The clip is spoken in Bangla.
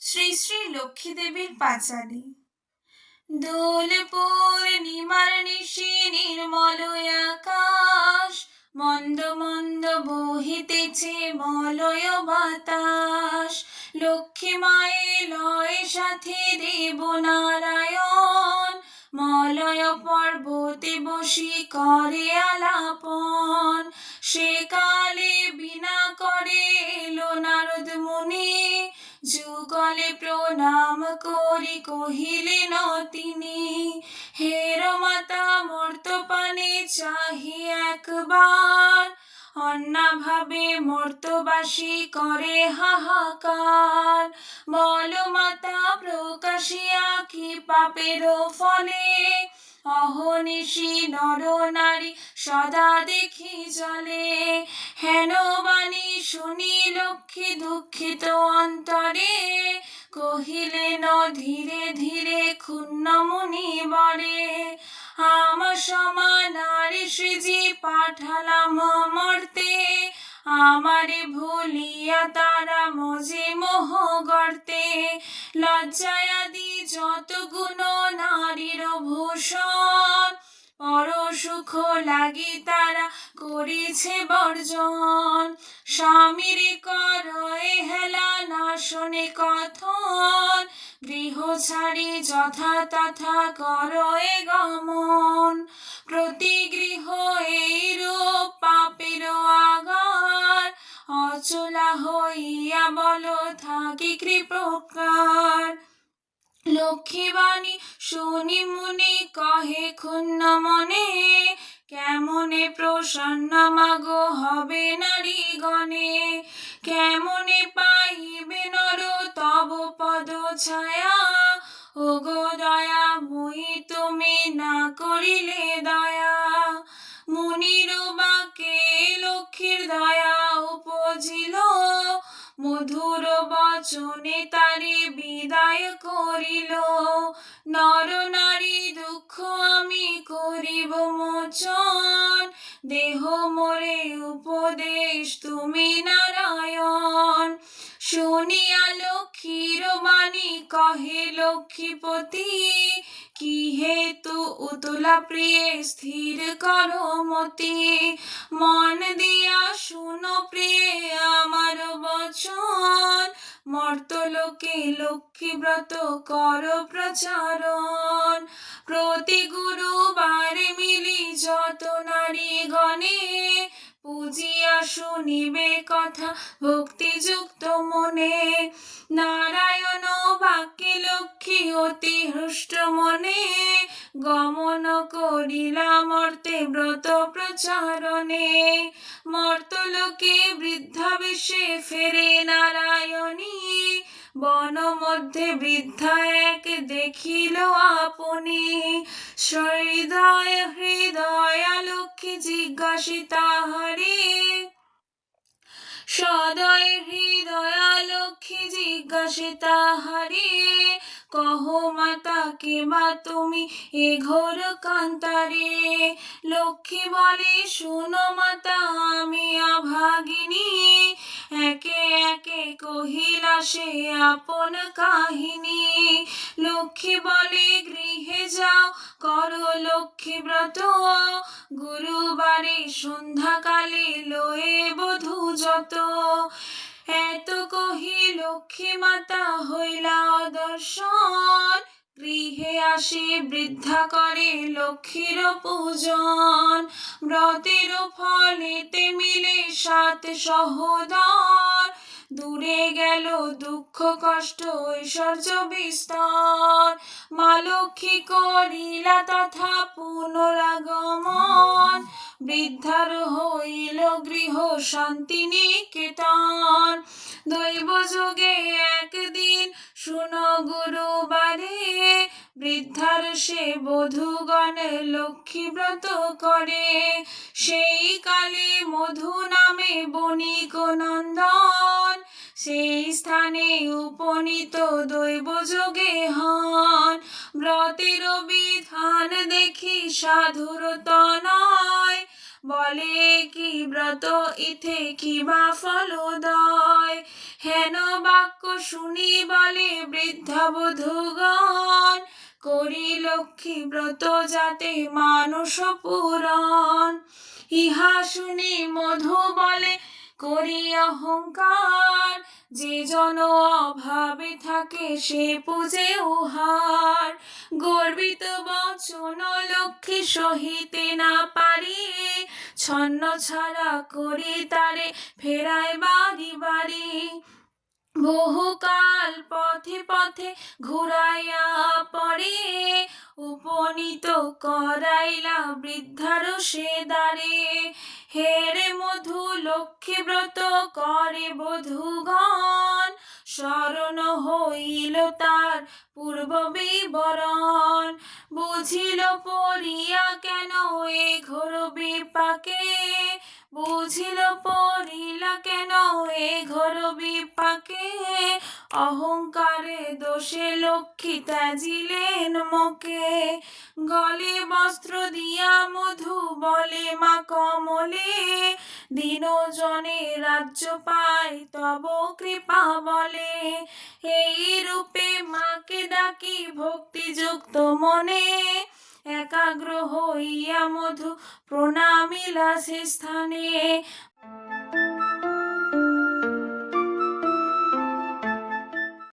শ্রী শ্রী লক্ষ্মী দেবীর পাঁচালী। দোল পূর্ণিমার নিশি নির্মল আকাশ, মন্দ মন্দ বহিতেছে মলয় বাতাস, লক্ষ্মী মায়ের লয় সাথে দেব নারায়ণ, মলয় পর্বতে বসি করে আলাপন। সে কালে যুগলে প্রণাম করি, কহিলেন তিনি, হের মাতা, মর্তপানে চাহি একবার। অন্নাভাবে মর্তবাসী করে হাহাকার। বল মাতা, প্রকাশিয়া কি পাপের ফলে? অহনিশি নর নারী সদা দেখি জলে। হেন বাণী শুনি লক্ষ্মী দুঃখিত অন্তরে। কহিলেন ধীরে ধীরে ক্ষুণ্ণ মুনি বরে আম সমান সৃজি পাঠালাম মর্তে। আমারে ভুলিয়া তারা মজে মোহ গর্তে। লজ্জায় আদি যত গুণ নারীর ভূষণ পর সুখ লাগি তারা করিছে বর্জন। স্বামীর কর হেলা না শোনে কথন, গৃহ ছাড়ি যথা তথা কর গমন। প্রতি গৃহ এইরূপ পাপের আগার, অচলা হইয়া বল কৃপকার লক্ষ্মীবাণী শুনি মুনি কহে, ক্ষুণ্ণ মনে কেমনে প্রসন্ন মাগো হবে নারী গণে কেমনে পাইবে নর তব পদ ছায়া? ও গো দয়া মুই তুমি না করিলে মধুর বচনে তারে বিদায় করিল। নর নারী দুঃখ আমি করিব মোচন। দেহ মোরে উপদেশ তুমি নারায়ণ। শুনিয়া লক্ষ্মীর বাণী কহে, লক্ষ্মীপতি, কি হেতু উতলা প্রিয়ে স্থির করো মতি? মন দিয়া শুনো প্রিয়ে বচন লক্ষ্মী ব্রত কর প্রচারণ। প্রতি গুরুবারে মিলি যত নারী গণে, পূজিয়া শুনিবে কথা ভক্তিযুক্ত মনে। নারায়ণ বাক্যে লক্ষ্মী অতি হৃষ্ট মনে, গমন করিলা মর্তে ব্রত প্রচারণে। মর্তলোকে বৃদ্ধাবেশে ফেরে নারায়ণী। বন মধ্যে বৃদ্ধা এক দেখিল আপনি। হৃদয় হৃদয়া লক্ষ্মী জিজ্ঞাসিতা হরে সদয় হৃদয়া লক্ষ্মী জিজ্ঞাসিতা হরে কহ মাতা কে বা তুমি এ ঘোর কান্তারে। লক্ষ্মী বলে, শুনো মাতা, আমি অভাগিনী একে একে কহিলা সে আপন কাহিনী। লক্ষ্মী বলে, গৃহে যাও, করো লক্ষ্মী ব্রত। গুরুবারে সন্ধ্যাকালে লয়ে বধূ যত। এত কহি লক্ষ্মী মাতা হইলা দর্শন গৃহে আসি বৃদ্ধা করে লক্ষ্মীর পূজন। ব্রতের ফলেতে মিলে সাত সহোদর, দূরে গেল দুঃখ, কষ্ট, ঐশ্বর্য বিস্তর। মা লক্ষ্মী করিলা তথা পুনরাগমন বৃদ্ধার হইল গৃহ শান্তি নিকেতন। দৈব যোগে একদিন শুন গুরুবারে, বৃদ্ধার সে বধুগণ লক্ষ্মী ব্রত করে। সেই কালে মধু নামে বণিক নন্দন, সেই স্থানে উপনীত দৈব যোগে হন। ব্রতের বিধান দেখি সাধুর নয় বলে, কি ব্রত? ইথে কি বা ফলদয়? হেন বাক্য শুনি বলে, বৃদ্ধা বধূগণ, করি লক্ষ্মী ব্রত যাতে মানুষ পুরন ইহা শুনি মধু বলে করি অহংকার, যে জন অভাবে থাকে সে পূজে উহার। গর্বিত বচন লক্ষ্মী সহিতে না পারি, ছন্ন ছাড়া করি তারে ফেরায় বাড়ি বাড়ি। বহুকাল পথে পথে ঘুরাইয়া পরে, উপনীত করাইলা বৃদ্ধার সে দ্বারে। হেরে মধু লক্ষ্মী ব্রত করে ঘন শরণ হইল তার পূর্ব বিবরণ। বুঝিল পড়িয়া কেন এ ঘোর বিপাকে? বুঝিল পড়িলা কেন এ ঘোর বিপাকে? অহংকারে দোষে লক্ষ্মী ত্যাজিলেন মোকে। গলে বস্ত্র দিয়া মধু বলে মা কমলে। দিন জনে রাজ্য পায় তব কৃপা বলে। এই রূপে মাকে ডাকি ভক্তিযুক্ত মনে। একাগ্র হইয়া মধু প্রণামিলা স্থানে।